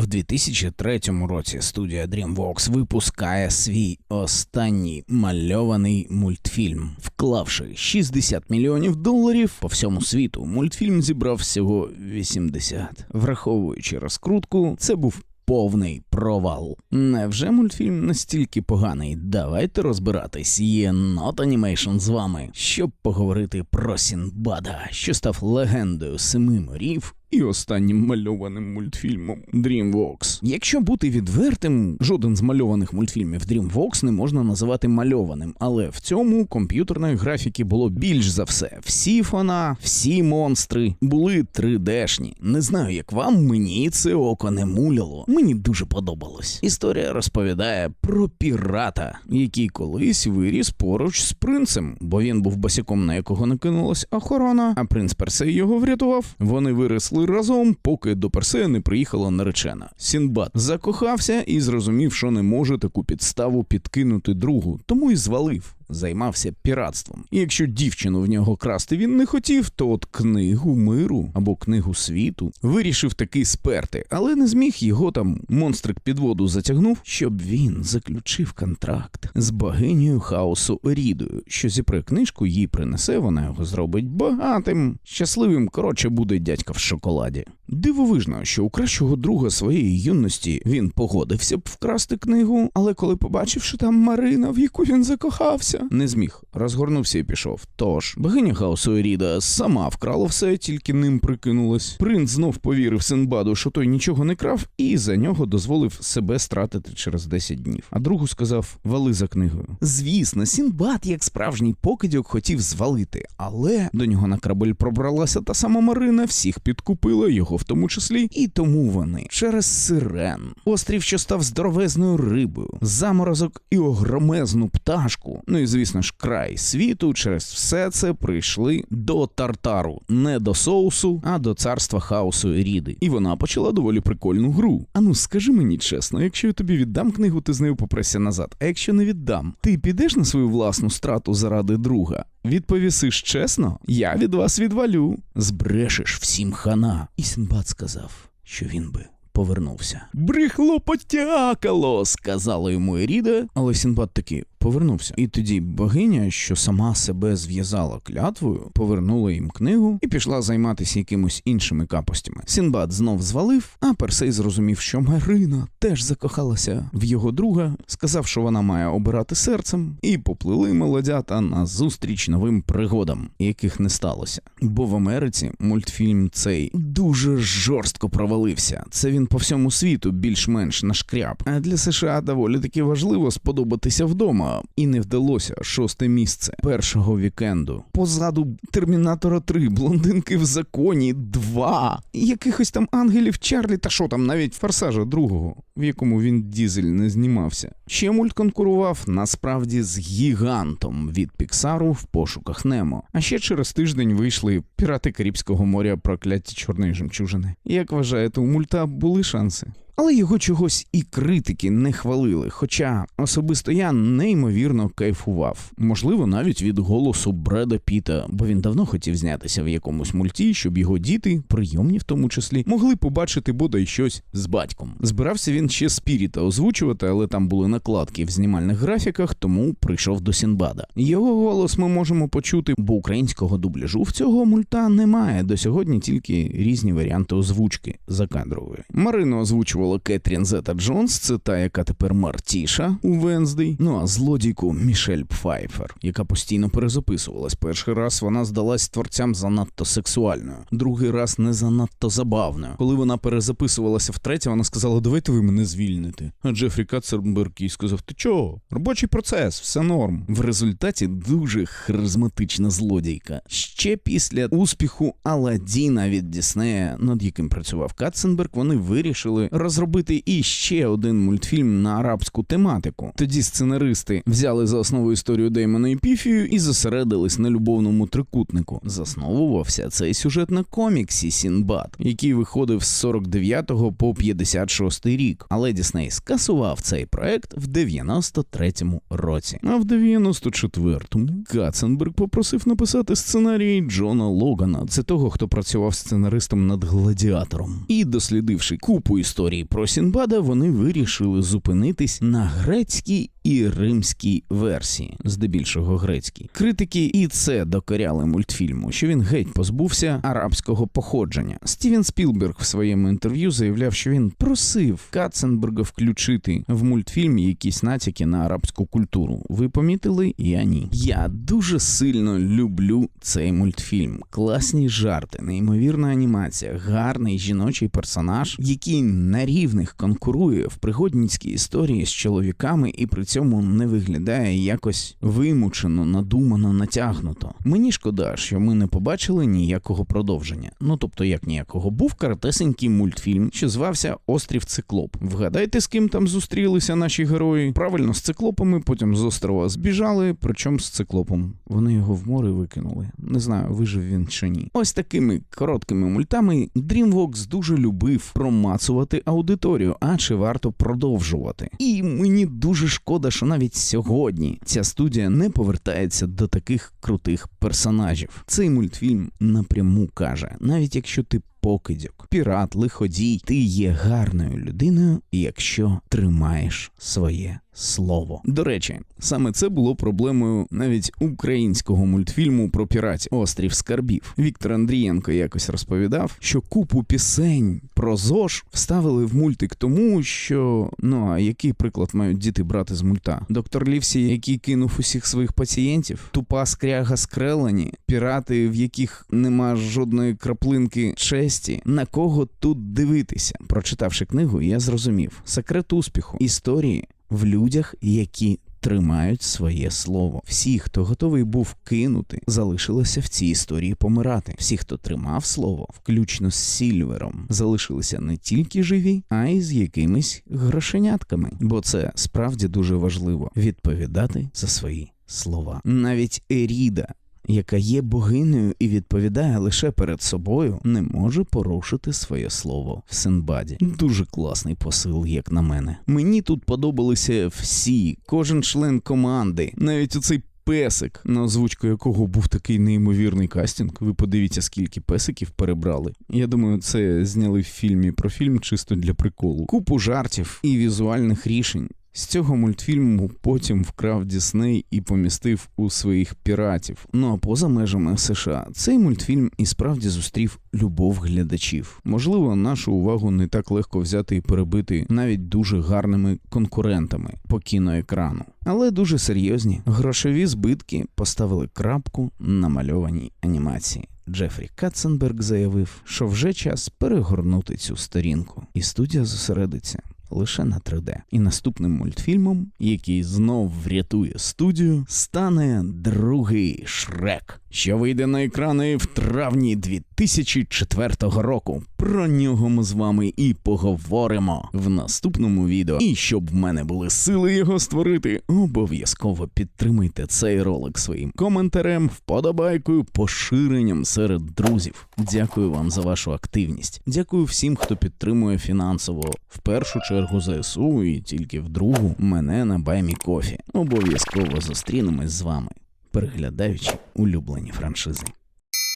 В 2003 році студія DreamWorks випускає свій останній мальований мультфільм, вклавши 60 мільйонів доларів по всьому світу. Мультфільм зібрав всього 80. Враховуючи розкрутку, це був. Повний провал. Невже мультфільм настільки поганий? Давайте розбиратись. Є Not Animation з вами, щоб поговорити про Сінбада, що став легендою семи морів і останнім мальованим мультфільмом DreamWorks. Якщо бути відвертим, жоден з мальованих мультфільмів DreamWorks не можна називати мальованим, але в цьому комп'ютерної графіки було більш за все. Всі фона, всі монстри були 3D-шні. Не знаю, як вам, мені це око не муляло. Мені дуже подобалось. Історія розповідає про пірата, який колись виріс поруч з принцем, бо він був босяком, на якого накинулась охорона, а принц Персей його врятував. Вони виросли разом, поки до Персея не приїхала наречена. Сінбад закохався і зрозумів, що не може таку підставу підкинути другу, тому і звалив. Займався піратством. І якщо дівчину в нього красти він не хотів, то от книгу миру або книгу світу вирішив таки сперти, але не зміг його там монстрик під воду затягнув, щоб він заключив контракт з богинею хаосу Рідою, що зіпре книжку їй принесе, вона його зробить багатим, щасливим. Коротше, буде дядька в шоколаді. Дивовижно, що у кращого друга своєї юності він погодився б вкрасти книгу, але коли побачив, що там Марина, в яку він закохався, не зміг, розгорнувся і пішов. Тож богиня хаосу Еріда сама вкрала все, тільки ним прикинулась. Принц знов повірив Синбаду, що той нічого не крав, і за нього дозволив себе стратити через 10 днів. А другу сказав: вали за книгою. Звісно, Сінбад, як справжній покидьок, хотів звалити, але до нього на корабель пробралася та сама Марина, всіх підкупила його в тому числі, і тому вони через сирен, острів, що став здоровезною рибою, заморозок і огромезну пташку. Ну і звісно ж, край світу через все це прийшли до тартару, не до соусу, а до царства хаосу і ріди. І вона почала доволі прикольну гру. Ану, скажи мені чесно, якщо я тобі віддам книгу, ти з нею попресся назад. А якщо не віддам, ти підеш на свою власну страту заради друга? Відповісиш чесно, я від вас відвалю. Збрешеш всім хана. І Сінбад сказав, що він би повернувся. Брехло потякало, сказала йому Еріда, але Сінбад таки повернувся. І тоді богиня, що сама себе зв'язала клятвою, повернула їм книгу і пішла займатися якимось іншими капостями. Сінбад знов звалив, а Персей зрозумів, що Марина теж закохалася в його друга, сказав, що вона має обирати серцем, і поплили молодята на зустріч новим пригодам, яких не сталося. Бо в Америці мультфільм цей дуже жорстко провалився. Це він по всьому світу більш-менш нашкряб. А для США доволі таки важливо сподобатися вдома. І не вдалося шосте місце першого вікенду. Позаду Термінатора 3, блондинки в законі 2, якихось там ангелів Чарлі, та що там, навіть форсажа другого, в якому він дізель не знімався. Ще мульт конкурував насправді з гігантом від Піксару в пошуках Немо. А ще через тиждень вийшли пірати Карибського моря прокляті чорної жемчужини. Як вважаєте, у мульта були шанси? Але його чогось і критики не хвалили. Хоча особисто я неймовірно кайфував. Можливо, навіть від голосу Бреда Піта, бо він давно хотів знятися в якомусь мульті, щоб його діти, прийомні в тому числі, могли побачити бодай щось з батьком. Збирався він ще Спіріта озвучувати, але там були накладки в знімальних графіках, тому прийшов до Сінбада. Його голос ми можемо почути, бо українського дубляжу в цього мульта немає. До сьогодні тільки різні варіанти озвучки закадрової. Марину озвучувала Кетрін Зета Джонс, це та, яка тепер Мартіша у Венздей. Ну а злодійку Мішель Пфайфер, яка постійно перезаписувалась. Перший раз вона здалась творцям занадто сексуальною, другий раз не занадто забавною. Коли вона перезаписувалася втретє, вона сказала: Давайте ви мене звільните. А Джефрі Кацерберг їй сказав: Ти чого? Робочий процес, все норм. В результаті дуже харизматична злодійка. Ще після успіху Аладдіна від Діснея, над яким працював Катценберг, вони вирішили розробити іще один мультфільм на арабську тематику. Тоді сценаристи взяли за основу історію Деймона і Піфію і зосередились на любовному трикутнику. Засновувався цей сюжет на коміксі Сінбад, який виходив з 49 по 56 рік. Але Дісней скасував цей проект в 93-му році. А в 94-му Каценберг попросив написати сценарій Джона Логана, це того, хто працював сценаристом над гладіатором. І дослідивши купу історій про Сінбада, вони вирішили зупинитись на грецькій і римській версії, здебільшого грецькій. Критики і це докоряли мультфільму, що він геть позбувся арабського походження. Стівен Спілберг в своєму інтерв'ю заявляв, що він просив Каценберга включити в мультфільм якісь натяки на арабську культуру. Ви помітили? Я ні. Я дуже сильно люблю цей мультфільм. Класні жарти, неймовірна анімація, гарний жіночий персонаж, який на рівних конкурує в пригодницькій історії з чоловіками і при цьому не виглядає якось вимучено, надумано, натягнуто. Мені шкода, що ми не побачили ніякого продовження. Ну тобто, як ніякого, був каратесенький мультфільм, що звався Острів Циклоп. Вгадайте, з ким там зустрілися наші герої? Правильно, з циклопами, потім з острова збіжали, причому з циклопом. Вони його в море викинули. Не знаю, вижив він чи ні. Ось такими короткими мультами DreamWorks дуже любив промацувати аудиторію, а чи варто продовжувати. І мені дуже шкода, що навіть сьогодні ця студія не повертається до таких крутих персонажів. Цей мультфільм напряму каже, навіть якщо ти покидьок, пірат, лиходій, ти є гарною людиною, якщо тримаєш своє слово. До речі, саме це було проблемою навіть українського мультфільму про піратів Острів Скарбів. Віктор Андрієнко якось розповідав, що купу пісень про ЗОЖ вставили в мультик тому, що ну а який приклад мають діти брати з мульта? Доктор Лівсі, який кинув усіх своїх пацієнтів, тупа скряга скрелені, пірати, в яких нема жодної краплинки честі. На кого тут дивитися? Прочитавши книгу, я зрозумів секрет успіху історії в людях, які тримають своє слово. Всі, хто готовий був кинути, залишилися в цій історії помирати. Всі, хто тримав слово, включно з Сільвером, залишилися не тільки живі, а й з якимись грошенятками. Бо це справді дуже важливо відповідати за свої слова. Навіть Еріда. Яка є богинею і відповідає лише перед собою, не може порушити своє слово в Синбаді. Дуже класний посил, як на мене. Мені тут подобалися всі, кожен член команди, навіть оцей песик, на озвучку якого був такий неймовірний кастинг. Ви подивіться, скільки песиків перебрали. Я думаю, це зняли в фільмі про фільм чисто для приколу. Купу жартів і візуальних рішень. З цього мультфільму потім вкрав Дісней і помістив у своїх піратів. Ну а поза межами США цей мультфільм і справді зустрів любов глядачів. Можливо, нашу увагу не так легко взяти і перебити навіть дуже гарними конкурентами по кіноекрану. Але дуже серйозні грошові збитки поставили крапку на мальованій анімації. Джефрі Катценберг заявив, що вже час перегорнути цю сторінку, і студія зосередиться лише на 3D. І наступним мультфільмом, який знов врятує студію, стане другий Шрек, що вийде на екрани в травні 2004 року. Про нього ми з вами і поговоримо в наступному відео. І щоб в мене були сили його створити, обов'язково підтримуйте цей ролик своїм коментарем, вподобайкою, поширенням серед друзів. Дякую вам за вашу активність. Дякую всім, хто підтримує фінансово в першу чергу ЗСУ і тільки в другу мене на Баймі Кофі. Обов'язково зустрінемось з вами, переглядаючи улюблені франшизи.